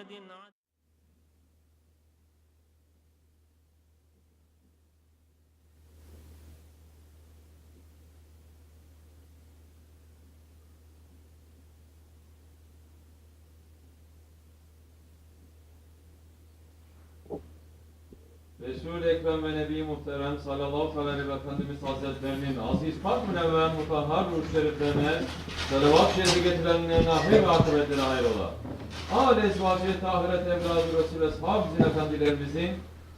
محمد Resul-i Ekrem ve Nebi Muhterem sallallahu aleyhi ve Efendimiz Hazretlerinin aziz pak münevver mutahhar ruh şeriflerine salavat şerri getirenlerin ahir ve akıbetleri hayrola. Âl ezvaciyet ahiret evladı Resul Eshab bizim efendilerimizin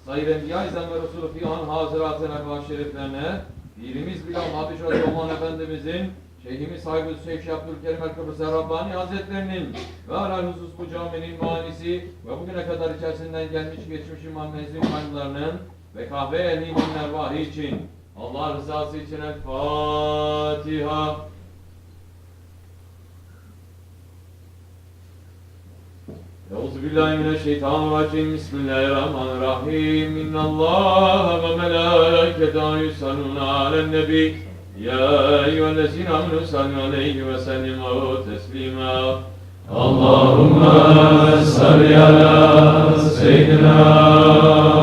Sayyid Enbiya İzem ve Resulü Fihan Hazırat-ı Nebah şeriflerine Pirimiz Bilal Habiş Rahman Efendimizin Şeyhimiz sahibi Şeyh Abdülkerim El-Kıbrıs Rabbani Hazretlerinin ve alal husus bu caminin manisi ve bugüne kadar içerisinden gelmiş geçmiş imam mezun hayırlarının ve kahve ehlinin ervahı için Allah rızası için El Fatiha. Euzu billahi mineşşeytanirracim. Bismillahirrahmanirrahim. İnnallâhe ve melâiketehu yusallûne alen nebi. Ya eyyühellezîne amenû sallu aleyhi ve sellimu teslîmâ. Allahümme salli ala seyyidina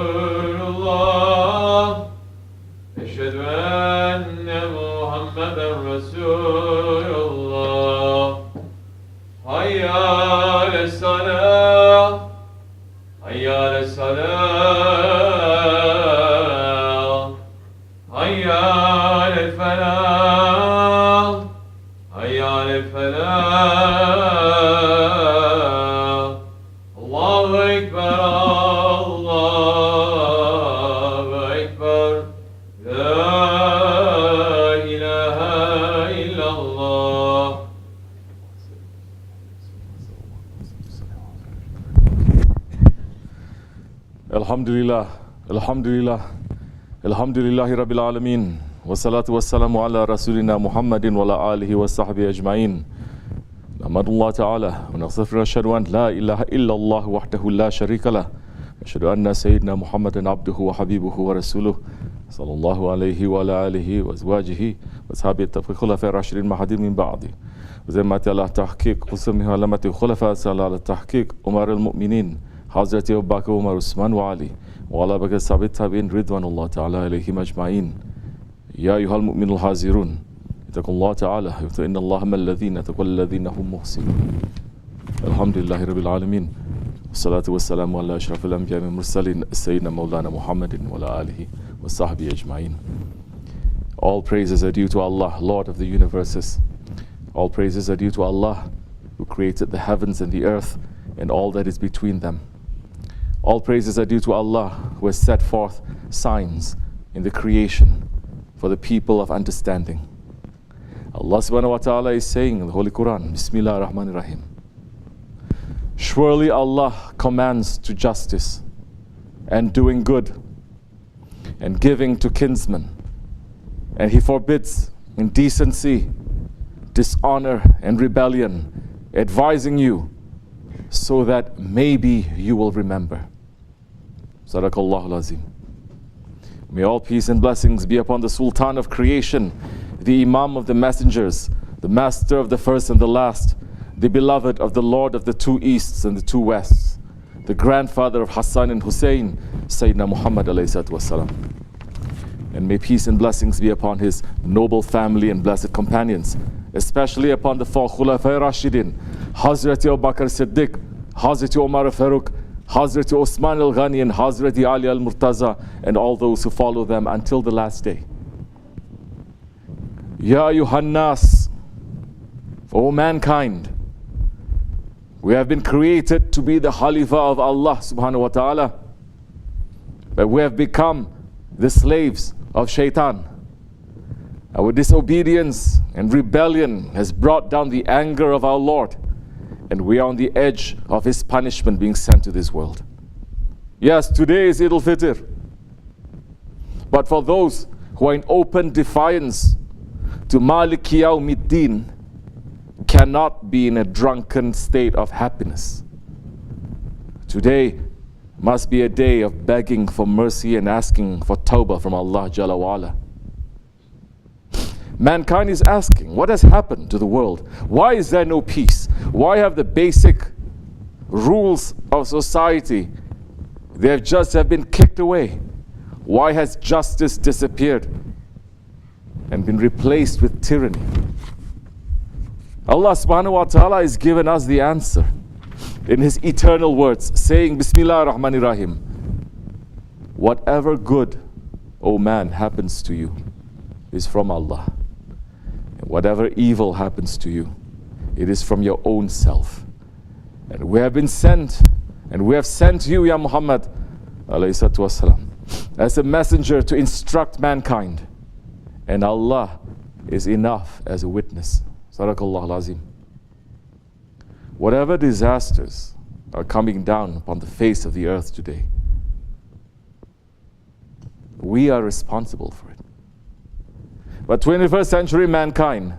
الحمد لله الحمد لله الحمد لله رب العالمين والصلاة والسلام على رسولنا محمد وعلى آله وصحبه أجمعين نحمد الله تعالى ونستغفر أشهد أن لا إله إلا الله وحده لا شريك له أشهد أن سيدنا محمد عبده وحبيبه ورسوله صلى الله عليه وعلى آله وأزواجه وأصحابه التفقه خلفاء الراشدين المهديين من بعده وزمت على تحقيق قسمه علامة خلفاء على تحقيق أمر المؤمنين حضرت أبو بكر وعمر عثمان وعلي وعلى بقية الصحابة التابعين رضوان الله تعالى عليهم أجمعين يا أيها المؤمنون الحاضرون اتقوا الله تعالى إن الله من الذين اتقوا الذين هم محسنون. الحمد لله رب العالمين والصلاة والسلام على أشرف الأنبياء والمرسلين سيدنا مولانا محمد وعلى آله وصحبه أجمعين All praises are due to Allah, Lord of the universes. All praises are due to Allah, who created the heavens and the earth and all that is between them. All praises are due to Allah, who has set forth signs in the creation for the people of understanding. Allah subhanahu wa ta'ala is saying in the Holy Quran, Bismillah ar-Rahman ar-Rahim. Surely Allah commands to justice and doing good and giving to kinsmen, and He forbids indecency dishonor and rebellion, advising you so that maybe you will remember. Sadaqallahu Azim. May all peace and blessings be upon the Sultan of creation, the Imam of the messengers, the Master of the first and the last, the beloved of the Lord of the two easts and the two wests, the grandfather of Hassan and Hussein, Sayyidina Muhammad wasalam. And may peace and blessings be upon his noble family and blessed companions, especially upon the four Khulafai Rashidin, Hazrati Abu Bakr Siddiq, Hazrati Umar Farooq, Hazrati Osman al Ghani, and Hazrati Ali al Murtaza, and all those who follow them until the last day. Ya Yuhannas, O mankind, we have been created to be the Khalifa of Allah subhanahu wa ta'ala, but we have become the slaves of shaitan. Our disobedience and rebellion has brought down the anger of our Lord. And we are on the edge of His punishment being sent to this world. Yes, today is Eid al Fitr. But for those who are in open defiance to Malik Yawmiddin, cannot be in a drunken state of happiness. Today must be a day of begging for mercy and asking for tawbah from Allah Jalla wa'ala. Mankind is asking, what has happened to the world? Why is there no peace? Why have the basic rules of society they have just have been kicked away? Why has justice disappeared and been replaced with tyranny? Allah subhanahu wa ta'ala has given us the answer in His eternal words, saying, Bismillah ar-Rahman rahim Whatever good, O man, happens to you is from Allah. And whatever evil happens to you, it is from your own self. And we have been sent, and we have sent you, Ya Muhammad, والسلام, as a messenger to instruct mankind. And Allah is enough as a witness. Sadaqallah lazim. Whatever disasters are coming down upon the face of the earth today, we are responsible for it. But 21st century mankind,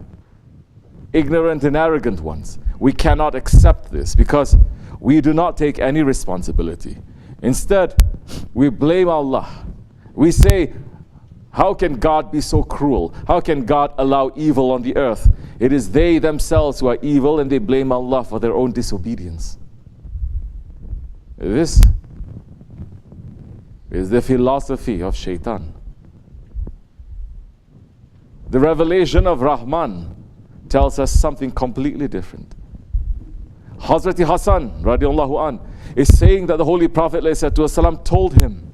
ignorant and arrogant ones, we cannot accept this because we do not take any responsibility. Instead, we blame Allah. We say, How can God be so cruel? How can God allow evil on the earth? It is they themselves who are evil and they blame Allah for their own disobedience. This is the philosophy of shaitan. The revelation of Rahman tells us something completely different. Hazrat Hassan radiallahu an, is saying that the Holy Prophet والسلام, told him,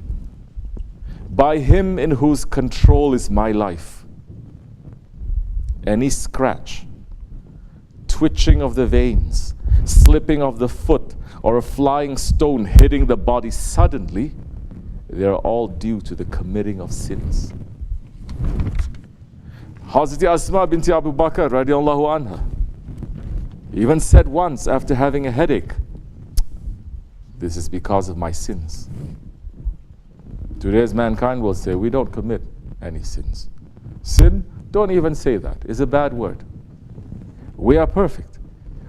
By him in whose control is my life, any scratch, twitching of the veins, slipping of the foot, or a flying stone hitting the body suddenly, they are all due to the committing of sins. Hazrat Asma binti Abu Bakr radiallahu anha even said once after having a headache, This is because of my sins. Today's mankind will say, We don't commit any sins. Sin, don't even say that, is a bad word. We are perfect.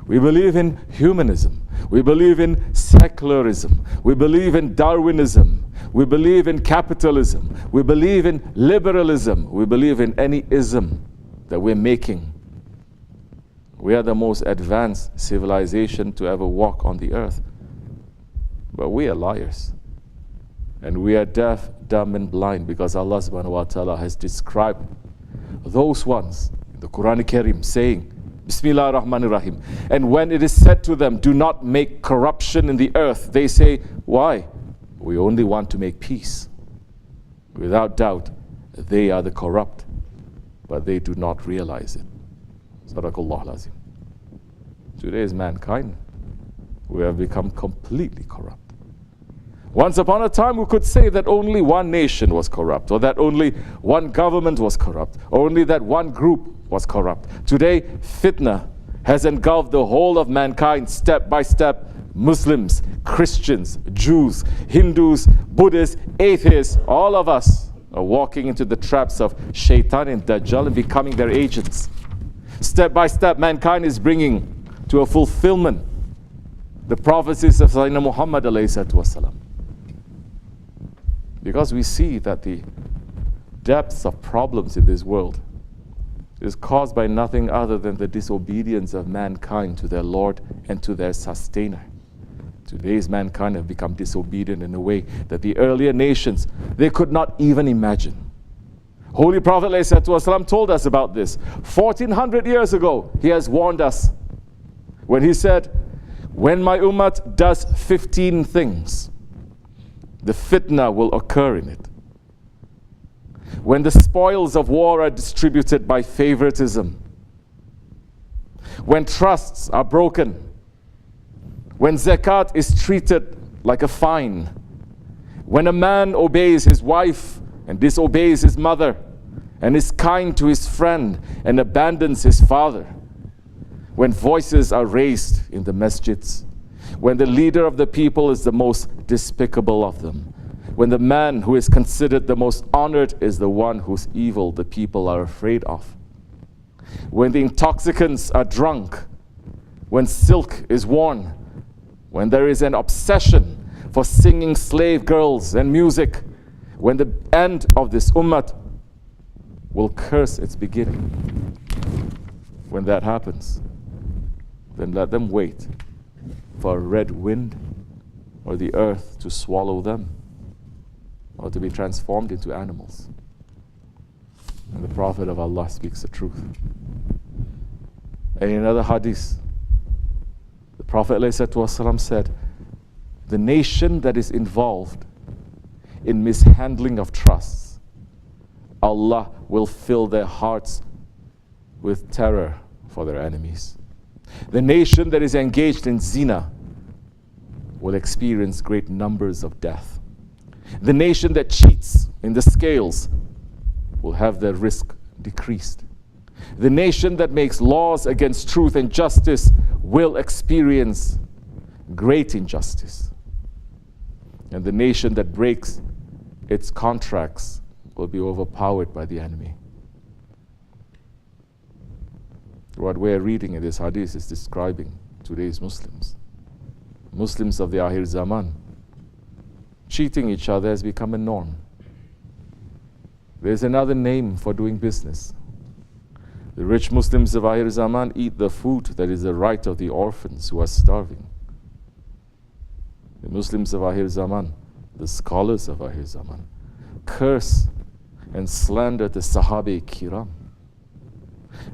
We believe in humanism. We believe in secularism. We believe in Darwinism. We believe in capitalism. We believe in liberalism. We believe in any ism that we're making. We are the most advanced civilization to ever walk on the earth. But we are liars. And we are deaf, dumb, and blind because Allah subhanahu wa ta'ala has described those ones in the Quran Karim saying, Bismillah ar-Rahman rahim And when it is said to them, do not make corruption in the earth, they say, why? We only want to make peace. Without doubt, they are the corrupt, but they do not realize it. Sadaqallah lazim. Today is mankind. We have become completely corrupt. Once upon a time, we could say that only one nation was corrupt, or that only one government was corrupt, or only that one group was corrupt. Today, fitna has engulfed the whole of mankind step by step. Muslims, Christians, Jews, Hindus, Buddhists, atheists, all of us are walking into the traps of shaitan and dajjal and becoming their agents. Step by step, mankind is bringing to a fulfillment the prophecies of Sayyidina Muhammad wasalam. Because we see that the depths of problems in this world is caused by nothing other than the disobedience of mankind to their Lord and to their sustainer. Today's mankind have become disobedient in a way that the earlier nations they could not even imagine. Holy Prophet ﷺ told us about this. 1400 years ago, he has warned us when he said, When my ummah does 15 things, the fitna will occur in it. When the spoils of war are distributed by favoritism, when trusts are broken, when zakat is treated like a fine, when a man obeys his wife and disobeys his mother, and is kind to his friend and abandons his father, when voices are raised in the masjids, when the leader of the people is the most despicable of them, when the man who is considered the most honored is the one whose evil the people are afraid of, when the intoxicants are drunk, when silk is worn, when there is an obsession for singing slave girls and music, when the end of this ummah will curse its beginning. When that happens, then let them wait for a red wind or the earth to swallow them or to be transformed into animals. And the Prophet of Allah speaks the truth. And in another hadith, Prophet said, The nation that is involved in mishandling of trusts, Allah will fill their hearts with terror for their enemies. The nation that is engaged in zina will experience great numbers of death. The nation that cheats in the scales will have their risk decreased. The nation that makes laws against truth and justice will experience great injustice. And the nation that breaks its contracts will be overpowered by the enemy. What we're reading in this hadith is describing today's Muslims. Muslims of the Ahir Zaman. Cheating each other has become a norm. There's another name for doing business. The rich Muslims of Ahir Zaman eat the food that is the right of the orphans who are starving. The Muslims of Ahir Zaman, the scholars of Ahir Zaman, curse and slander the Sahabi Kiram.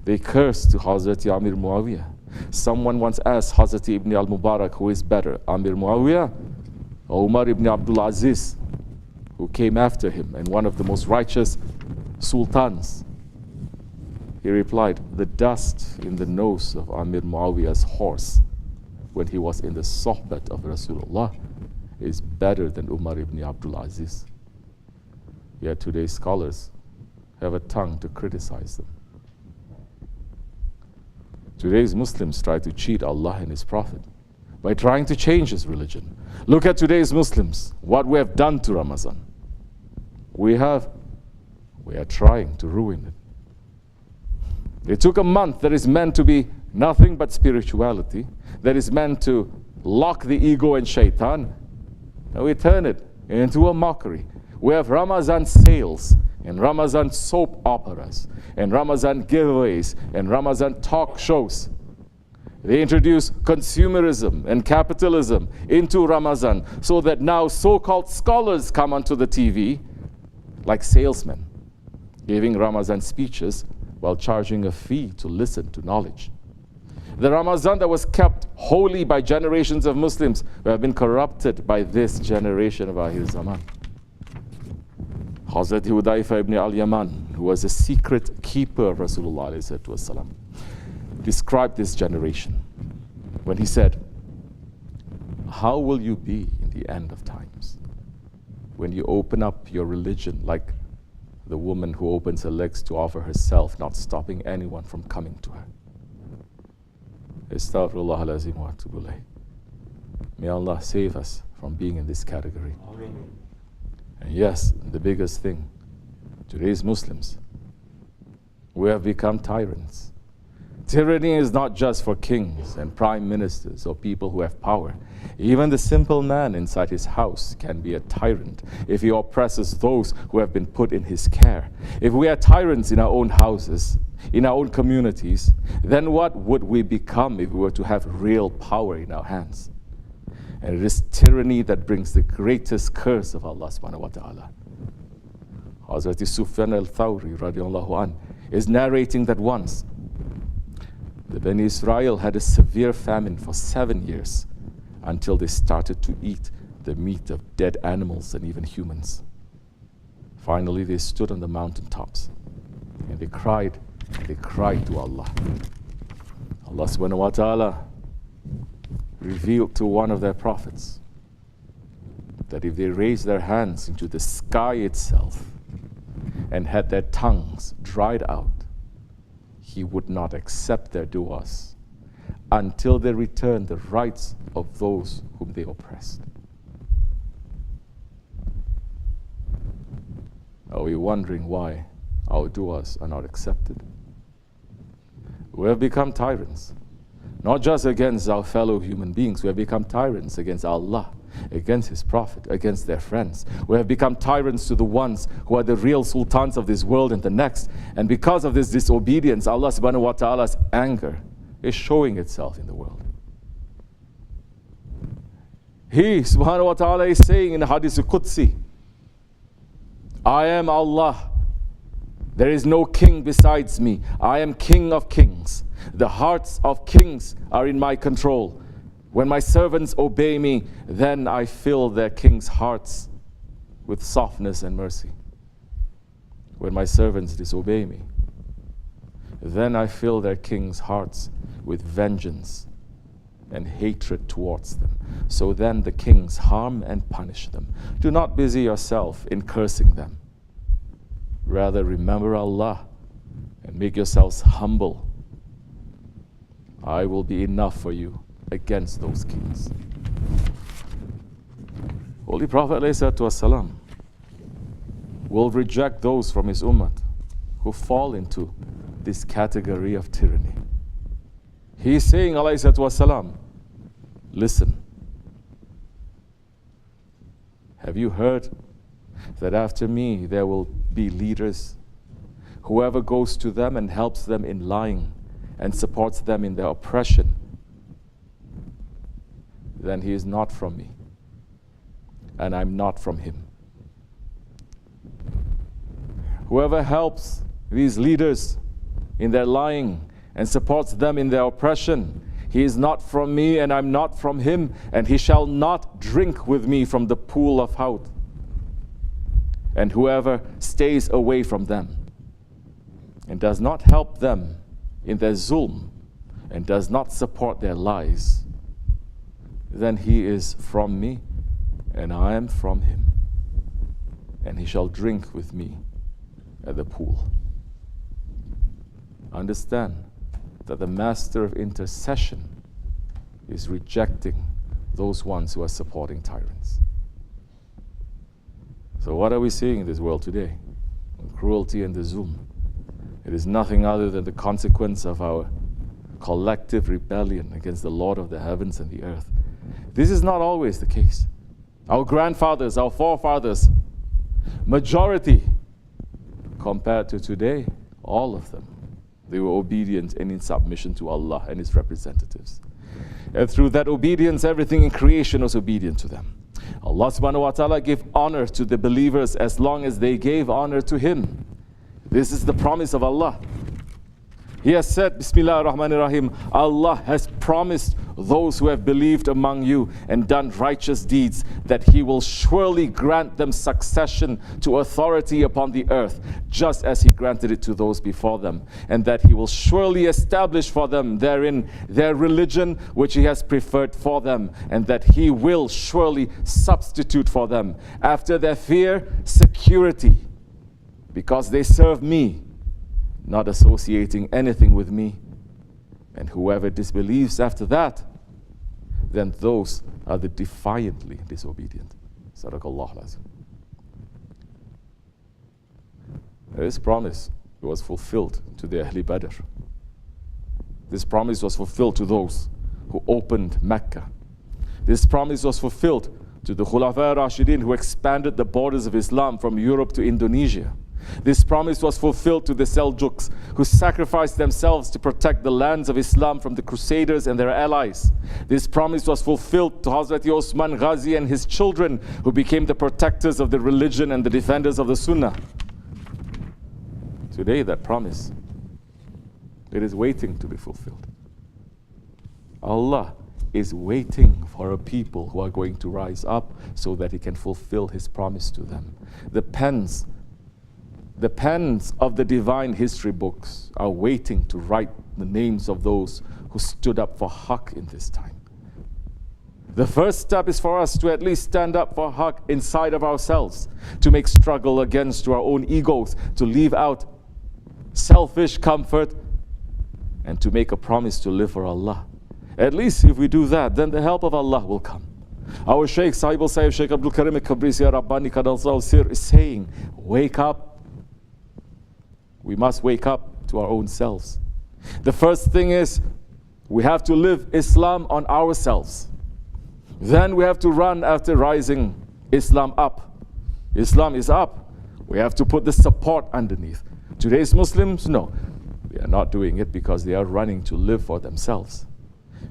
They curse to Hazrat Amir Muawiyah. Someone once asked Hazrat Ibn al Mubarak, who is better, Amir Muawiyah or Umar ibn Abdul Aziz, who came after him and one of the most righteous sultans? He replied, The dust in the nose of Amir Muawiyah's horse when he was in the sohbat of Rasulullah is better than Umar ibn Abdul Aziz. Yet today's scholars have a tongue to criticize them. Today's Muslims try to cheat Allah and His Prophet by trying to change His religion. Look at today's Muslims, what we have done to Ramadan. We have, we are trying to ruin it. It took a month that is meant to be nothing but spirituality, that is meant to lock the ego and shaitan, and we turn it into a mockery. We have Ramazan sales and Ramazan soap operas and Ramazan giveaways and Ramazan talk shows. They introduce consumerism and capitalism into Ramazan so that now so called scholars come onto the TV like salesmen, giving Ramazan speeches while charging a fee to listen to knowledge. The Ramazan that was kept holy by generations of Muslims who have been corrupted by this generation of Ahir Zaman. Hazrat Hudayfa ibn al-Yaman, who was a secret keeper of Rasulullah described this generation when he said, how will you be in the end of times when you open up your religion like the woman who opens her legs to offer herself, not stopping anyone from coming to her? Astaghfirullah alazim wa atubu. May Allah save us from being in this category. And yes, the biggest thing, today's Muslims, we have become tyrants. Tyranny is not just for kings and prime ministers or people who have power. Even the simple man inside his house can be a tyrant if he oppresses those who have been put in his care. If we are tyrants in our own houses, in our own communities, then what would we become if we were to have real power in our hands? And it is tyranny that brings the greatest curse of Allah subhanahu wa ta'ala. Hazrat Sufyan al-Thawri an is narrating that once the Bani Israel had a severe famine for seven years until they started to eat the meat of dead animals and even humans. Finally, they stood on the mountaintops and they cried, they cried to Allah. Allah subhanahu wa ta'ala revealed to one of their prophets that if they raised their hands into the sky itself and had their tongues dried out, he would not accept their du'as until they return the rights of those whom they oppressed. Are we wondering why our du'as are not accepted? We have become tyrants, not just against our fellow human beings, we have become tyrants against Allah, against His Prophet, against their friends. We have become tyrants to the ones who are the real sultans of this world and the next. And because of this disobedience, Allah subhanahu wa ta'ala's anger is showing itself in the world. He subhanahu wa ta'ala is saying in Hadith Qudsi, I am Allah. There is no king besides me. I am king of kings. The hearts of kings are in my control. When my servants obey me, then I fill their kings' hearts with softness and mercy. When my servants disobey me, then I fill their kings' hearts with vengeance and hatred towards them. So then the kings harm and punish them. Do not busy yourself in cursing them. Rather, remember Allah and make yourselves humble. I will be enough for you against those kings. Holy Prophet ﷺ will reject those from his ummah who fall into this category of tyranny. He is saying, والسلام, listen, have you heard that after me there will be leaders? Whoever goes to them and helps them in lying and supports them in their oppression, then he is not from me, and I'm not from him. Whoever helps these leaders in their lying and supports them in their oppression, he is not from me, and I'm not from him, and he shall not drink with me from the pool of Hawd. And whoever stays away from them and does not help them in their zulm and does not support their lies, then he is from me, and I am from him, and he shall drink with me at the pool. Understand that the master of intercession is rejecting those ones who are supporting tyrants. So, what are we seeing in this world today? Cruelty and the Zoom. It is nothing other than the consequence of our collective rebellion against the Lord of the heavens and the earth. This is not always the case. Our grandfathers, our forefathers, majority compared to today, all of them, they were obedient and in submission to Allah and His representatives. And through that obedience, everything in creation was obedient to them. Allah subhanahu wa ta'ala gave honor to the believers as long as they gave honor to Him. This is the promise of Allah. He has said, Bismillah ar-Rahman ar-Rahim, Allah has promised those who have believed among you and done righteous deeds that He will surely grant them succession to authority upon the earth, just as He granted it to those before them, and that He will surely establish for them therein their religion which He has preferred for them, and that He will surely substitute for them after their fear security, because they serve me not associating anything with me. And whoever disbelieves after that, then those are the defiantly disobedient. This promise was fulfilled to the Ahli Badr. This promise was fulfilled to those who opened Mecca. This promise was fulfilled to the Khulafa Rashidin who expanded the borders of Islam from Europe to Indonesia. This promise was fulfilled to the Seljuks, who sacrificed themselves to protect the lands of Islam from the Crusaders and their allies. This promise was fulfilled to Hazrat Osman Ghazi and his children, who became the protectors of the religion and the defenders of the Sunnah. Today, that promise, it is waiting to be fulfilled. Allah is waiting for a people who are going to rise up so that He can fulfill His promise to them. The pens the pens of the divine history books are waiting to write the names of those who stood up for Haqq in this time. The first step is for us to at least stand up for Haqq inside of ourselves, to make struggle against our own egos, to leave out selfish comfort, and to make a promise to live for Allah. At least if we do that, then the help of Allah will come. Our Shaykh, Sahib Sayyid Shaykh Abdul Karim Kabrisi Rabbani Kadal Sir is saying, Wake up. We must wake up to our own selves. The first thing is we have to live Islam on ourselves. Then we have to run after rising Islam up. Islam is up. We have to put the support underneath. Today's Muslims, no, they are not doing it because they are running to live for themselves.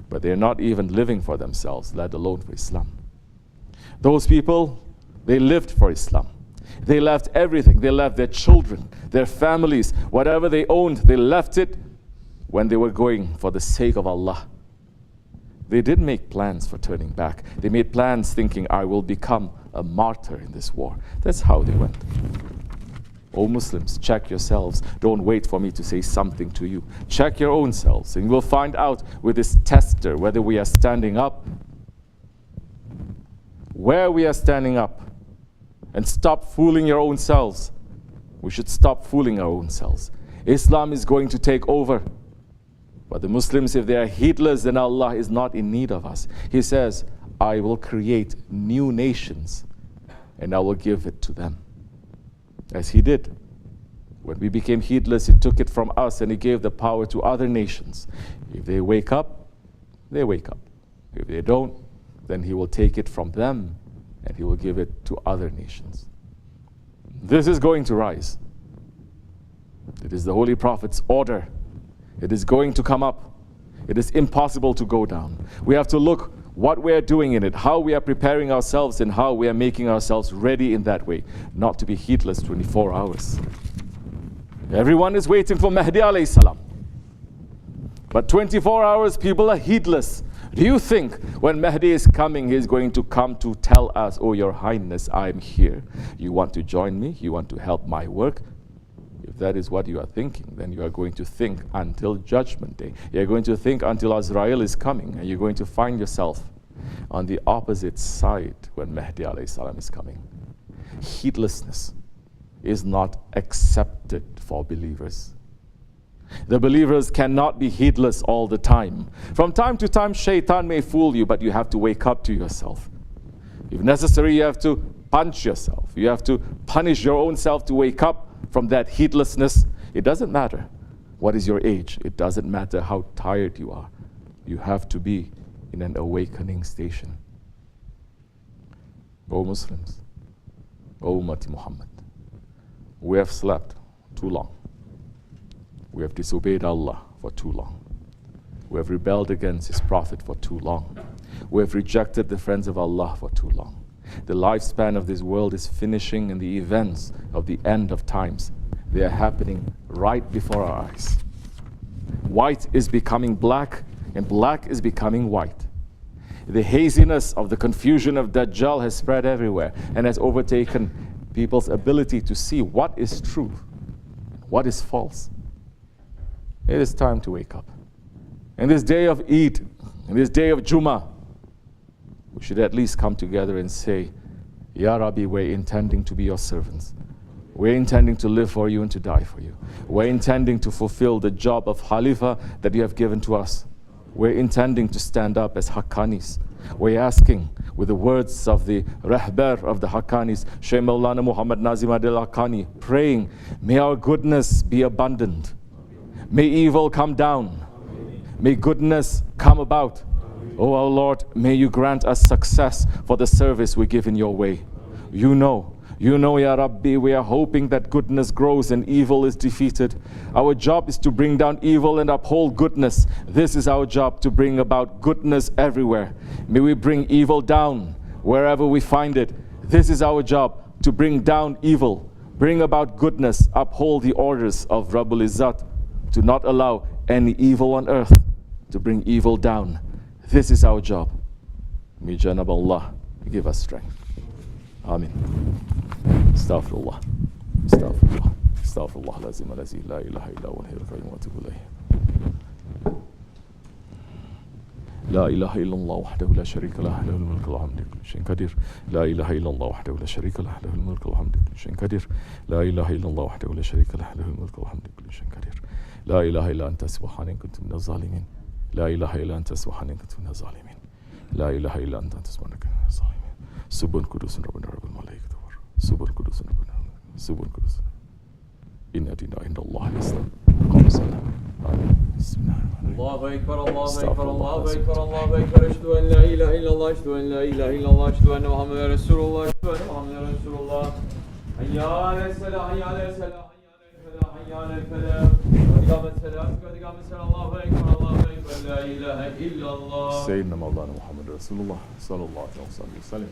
But they are not even living for themselves, let alone for Islam. Those people, they lived for Islam. They left everything. They left their children, their families, whatever they owned, they left it when they were going for the sake of Allah. They didn't make plans for turning back. They made plans thinking, I will become a martyr in this war. That's how they went. O Muslims, check yourselves. Don't wait for me to say something to you. Check your own selves, and you will find out with this tester whether we are standing up, where we are standing up, and stop fooling your own selves. We should stop fooling our own selves. Islam is going to take over. But the Muslims, if they are heedless, then Allah is not in need of us. He says, I will create new nations and I will give it to them. As He did. When we became heedless, He took it from us and He gave the power to other nations. If they wake up, they wake up. If they don't, then He will take it from them and He will give it to other nations. This is going to rise. It is the Holy Prophet's order. It is going to come up. It is impossible to go down. We have to look what we are doing in it, how we are preparing ourselves, and how we are making ourselves ready in that way, not to be heedless 24 hours. Everyone is waiting for Mahdi. But 24 hours, people are heedless. Do you think when Mahdi is coming, he's going to come to tell us, Oh, Your Highness, I'm here. You want to join me? You want to help my work? If that is what you are thinking, then you are going to think until Judgment Day. You're going to think until Azrael is coming, and you're going to find yourself on the opposite side when Mahdi salam is coming. Heedlessness is not accepted for believers. The believers cannot be heedless all the time. From time to time, shaitan may fool you, but you have to wake up to yourself. If necessary, you have to punch yourself. You have to punish your own self to wake up from that heedlessness. It doesn't matter what is your age, it doesn't matter how tired you are. You have to be in an awakening station. O Muslims, O Ummati Muhammad, we have slept too long. We have disobeyed Allah for too long. We have rebelled against His Prophet for too long. We have rejected the friends of Allah for too long. The lifespan of this world is finishing, and the events of the end of times they are happening right before our eyes. White is becoming black, and black is becoming white. The haziness of the confusion of Dajjal has spread everywhere and has overtaken people's ability to see what is true, what is false. It is time to wake up. In this day of Eid, in this day of Jummah, we should at least come together and say, Ya Rabbi, we're intending to be your servants. We're intending to live for you and to die for you. We're intending to fulfill the job of Khalifa that you have given to us. We're intending to stand up as Haqqanis. We're asking with the words of the Rahbar of the Haqqanis, Shaykh Maulana Muhammad Nazim Adil Haqqani, praying, May our goodness be abundant. May evil come down. May goodness come about. Oh our Lord, may you grant us success for the service we give in your way. You know, you know, Ya Rabbi, we are hoping that goodness grows and evil is defeated. Our job is to bring down evil and uphold goodness. This is our job to bring about goodness everywhere. May we bring evil down wherever we find it. This is our job to bring down evil, bring about goodness, uphold the orders of Rabbul Izzat, to not allow any evil on earth, to bring evil down. This is our job. May Janab Allah give us strength. Amin. Astaghfirullah. Astaghfirullah. Astaghfirullah. Lazim alazi. La ilaha illa wa hiya al-qayyum wa atubu ilayh. لا إله إلا الله وحده لا شريك له له الملك والحمد كل شيء قدير لا إله إلا الله وحده لا شريك له له الملك والحمد كل شيء قدير لا إله إلا الله وحده لا شريك له له الملك والحمد كل شيء قدير لا إله إلا أنت سبحانك كنت من الظالمين. لا إله إلا أنت سبحانك كنت من الظالمين. لا إله إلا أنت سبحانك كنت من الظالمين. سبحان قدوس ربنا رب الملائكة سبحان قدوس ربنا سبحان قدوس إن دين عند الله الإسلام الصلاة آمين. بسم الله الله أكبر الله أكبر الله. أكبر الله أكبر. أشهد أن لا إله إلا الله أشهد أن لا إله إلا الله أشهد أن محمدا رسول الله أشهد أن محمدا رسول الله. حي على الصلاة حي على الصلاة حي على الفلاح Seyyidina Mevlana Muhammed Resulullah sallallahu aleyhi ve sellem.